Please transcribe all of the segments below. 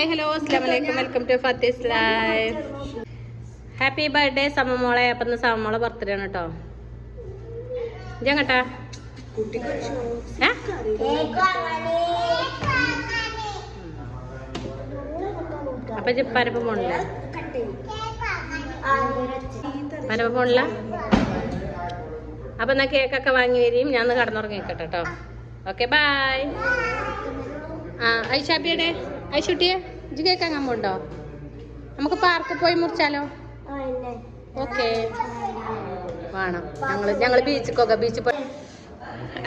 Hi hello അസ്സാം welcome to Fathi's life happy birthday സമമോളെ അപ്പം ഇന്ന് സമമോളെ ബർത്ത്ഡേ ആണ് കേട്ടോ ഇജങ്ങട്ടാ ഏ? അപ്പൊ പരപ്പ് പോണില്ല? പരപ്പ് പോണില്ല? അപ്പൊ എന്നാ കേക്കൊക്കെ വാങ്ങി വരും ഞാൻ കടന്നുറങ്ങിക്കട്ടെ കേട്ടോ ഓക്കെ ബായ് ആ ഐഷാബിയുടെ ഐഷുട്ടിയെ ഇജ് ഇത് കേൾക്കാൻ കമ്പുണ്ടോ നമുക്ക് പാർക്കിൽ പോയി മുറിച്ചാലോ? ഓക്കെ വേണം. ഞങ്ങൾ ഞങ്ങൾ ബീച്ചിക്കൊക്കെ ബീച്ചിൽ പോയി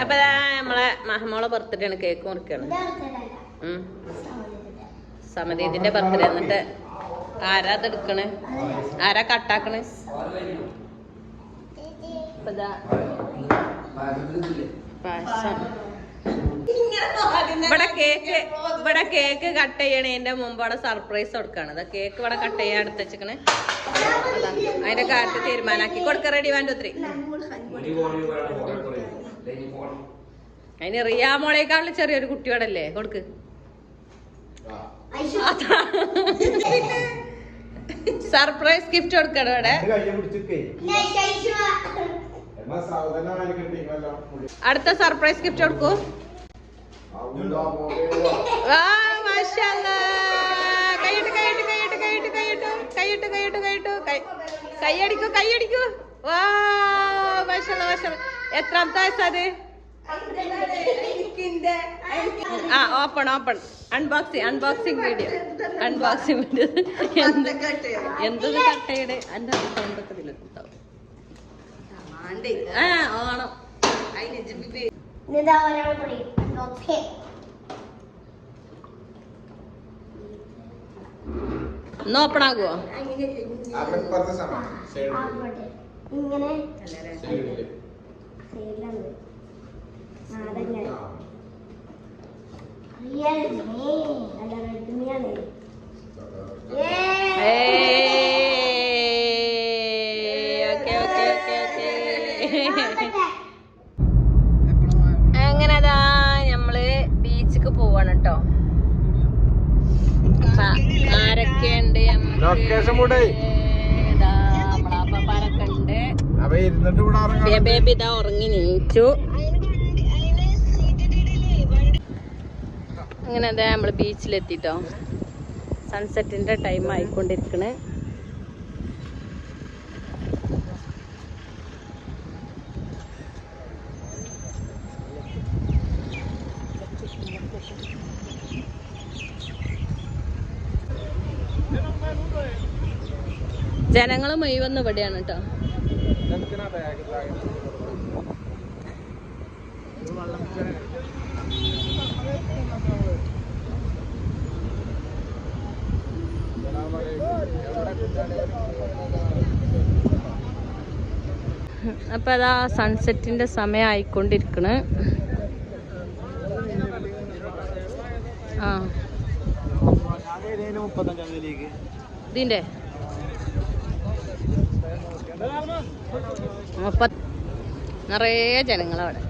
അപ്പൊ നമ്മളെ മഹമോളെ ബർത്ത്ഡേ ആണ് കേക്ക് മുറിക്കണം. സമതീതിന്റെ ബർത്ത്ഡേ എന്നിട്ട് ആരാ അതെടുക്കണ് ആരാ കട്ടാക്കണ് പായസം. ഇവിടെ കേക്ക് ഇവിടെ കേക്ക് കട്ട് ചെയ്യണേന്റെ മുമ്പ് അവിടെ സർപ്രൈസ് കൊടുക്കാണ്. അതാ കേക്ക് ഇവിടെ കട്ട് ചെയ്യാൻ എടുത്ത് വെച്ചിക്കണ് അതിന്റെ കാര്യത്തിൽ തീരുമാനാക്കി. കൊടുക്ക റെഡി വേണ്ട ഒത്തിരി അതിന് റിയാമോളേക്കാളും ചെറിയൊരു കുട്ടിയോടല്ലേ? കൊടുക്ക്. സർപ്രൈസ് ഗിഫ്റ്റ് കൊടുക്കണം ഇവിടെ. അടുത്ത സർപ്രൈസ് ഗിഫ്റ്റ് കൊടുക്കൂ. കൈയിട്ട് കൈയിട്ട് കൈയിട്ട് കൈയിട്ട് കൈയിട്ട്. കൈയിട്ട് കൈയിട്ട് കൈയിട്ട്. കൈയടിക്കൂ കൈയടിക്കൂ. വാ മാഷാല്ലാ മാഷാല്ലാ. എത്രാമത്തെ വയസ്സാത് ആ open open. Unboxing unboxing video unboxing video എന്ത് എന്തത് കട്ടയുടെ. എന്റെ ഇതിലെത്താവും ആ ഓണം. ഇതാ not him. നോപ്പണാകുവോ ഇങ്ങനെ റിയൽ മീ അല്ല റെഡ്മിയാണ് ഏ ആരൊക്കെയുണ്ട് Location കൂടെ. നമ്മളപ്പാരൊക്കെ ഉണ്ട് അപ്പൊ ഇരുന്നിട്ട് ഇവിടെ ബേ- ബേബി ഇതാ ഉറങ്ങി നീച്ചു. അങ്ങനെ അതെ നമ്മൾ ബീച്ചിലെത്തിട്ടോ സൺസെറ്റിന്റെ ടൈം ആയിക്കൊണ്ടിരിക്കണ്. ജനങ്ങൾ മുഴുവൻ ഇവിടെയാണ് കേട്ടോ അപ്പൊ അതാ സൺസെറ്റിന്റെ സമയം ആയിക്കൊണ്ടിരിക്കണ്. ആ. ഇതിന്റെ? മുപ്പത്. നിറയെ ജനങ്ങളവിടെ.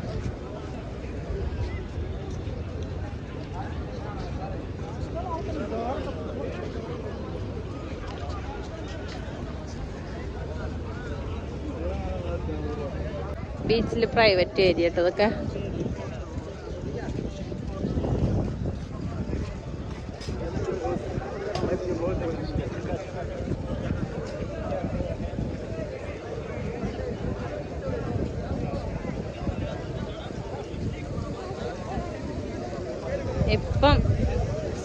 ബീച്ചിൽ പ്രൈവറ്റ് ഏരിയ കേട്ടോ ഇപ്പം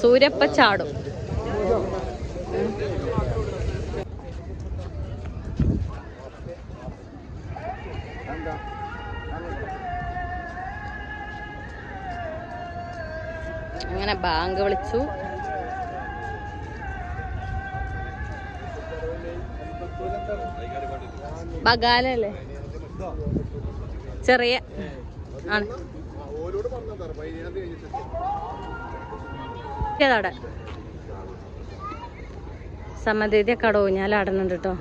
സൂര്യപ്പ ചാടും. അങ്ങനെ ബാങ്ക് വിളിച്ചു. ബഗാലല്ലേ? ചെറിയ ആണ്. അവിടെ സമതീതി ഒക്കെ അവിടെ ഊഞ്ഞാലാടുന്നുണ്ട് കേട്ടോ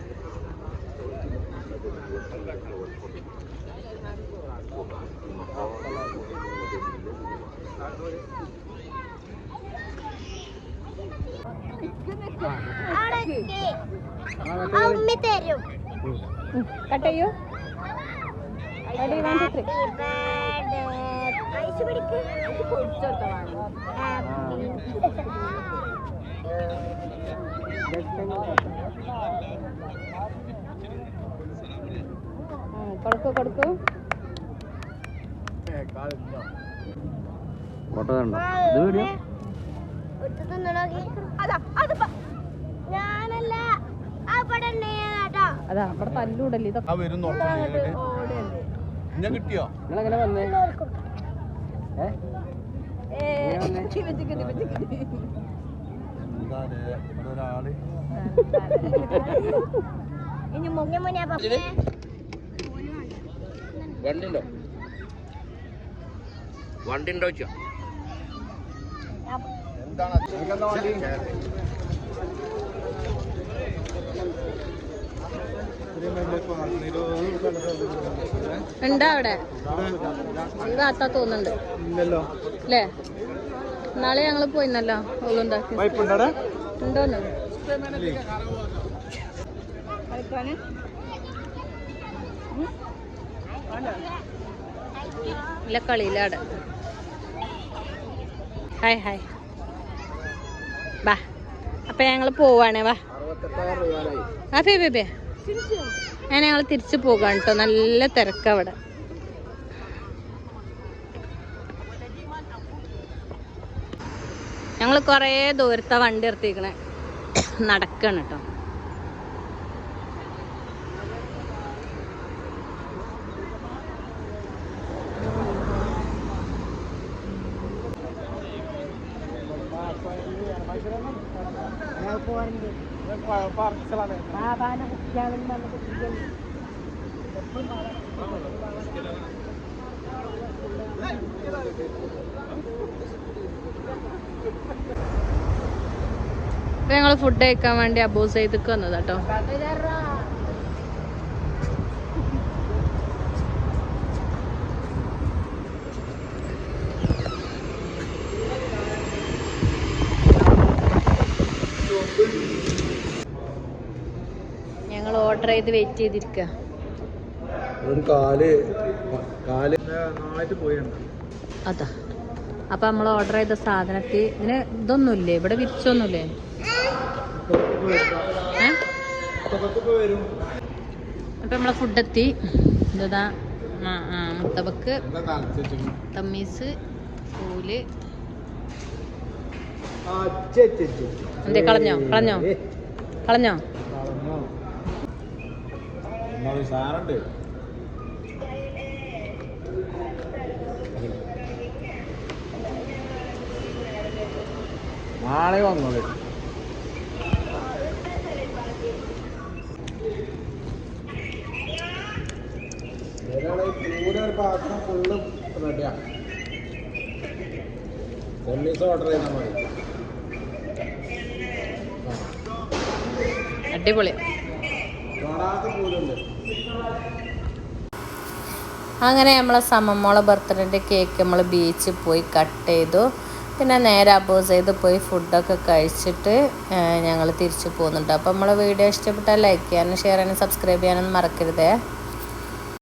അമ്മ തരും. കട്ടയ്യോ ചെയ്യൂ Ready, one, two, three. Ice പിടിക്ക് ഉം, കൊടുക്കൂ കൊടുക്കൂ. ഫോട്ടോ കണ്ടോ? ഇത് വീഡിയോ? അതാ അവിടെ തല്ലൂടല്ലേ ഇതൊക്കെ ആ വരും നോക്കാം ഇന്നെ കിട്ടിയോ? നിങ്ങളെങ്ങനെ വന്നേ? ഏ? എന്താണ്? ഇവിടെ ഒരാൾ. ഇനി മുങ്ങ മുന്നേ പപ്പേ. വണ്ടി? ഉണ്ടോ വണ്ടി ഉണ്ടോ ഉണ്ടോ അവിടെ? ഭാഗത്താ തോന്നുന്നുണ്ട്. ഇല്ലല്ലോ. അല്ലേ നാളെ ഞങ്ങൾ പോയിന്നല്ലോ ഓളുണ്ടാക്കി ഉണ്ടോന്ന്? ഇല്ല കളിയിലാടെ ഹായ് ഹായ്. ബാ അപ്പൊ ഞങ്ങൾ പോവാണേ വാ. ആ ബേ ബേ ബേ ഞങ്ങൾ തിരിച്ചു പോകാം കേട്ടോ നല്ല തിരക്കവിടെ. ഞങ്ങൾ കുറേ ദൂരത്തെ വണ്ടി നിർത്തിക്കണേ നടക്കണം കേട്ടോ ഇപ്പൊ ഞങ്ങൾ ഫുഡ് കഴിക്കാൻ വേണ്ടി അബൂസ് ചെയ്ത് വന്നത് കേട്ടോ ഞങ്ങൾ ഓർഡർ ചെയ്ത് വെയിറ്റ് ചെയ്തിരിക്കുക അതാ. അപ്പൊ നമ്മൾ ഓർഡർ ചെയ്ത സാധനത്തിൽ ഇതിന് ഇതൊന്നുമില്ലേ? ഇവിടെ വിരിച്ചൊന്നുമില്ലേ? അപ്പൊ നമ്മളെ ഫുഡ് എത്തി. ഇതാ മുത്തബക്ക് തമ്മീസ് പൂൽ എന്തേ കളഞ്ഞോ? കളഞ്ഞോ? കളഞ്ഞോ? എന്നാ സാറുണ്ട് നാളെ വന്നോളൂ. പാത്രം ഫുള്ള് റെഡിയാ സെമീസ് ഓർഡർ ചെയ്താൽ മതി. അടിപൊളി. അങ്ങനെ നമ്മളെ സമമോളെ ബർത്ത്ഡേന്റെ കേക്ക് നമ്മൾ ബീച്ചിൽ പോയി കട്ട് ചെയ്തു. പിന്നെ നേരെ അപ്പോസ് ചെയ്ത് പോയി ഫുഡൊക്കെ കഴിച്ചിട്ട് ഞങ്ങൾ തിരിച്ചു പോകുന്നുണ്ട് അപ്പോൾ നമ്മളെ വീഡിയോ ഇഷ്ടപ്പെട്ടാൽ ലൈക്ക് ചെയ്യാനും ഷെയർ ചെയ്യാനും സബ്സ്ക്രൈബ് ചെയ്യാനൊന്നും മറക്കരുതേ.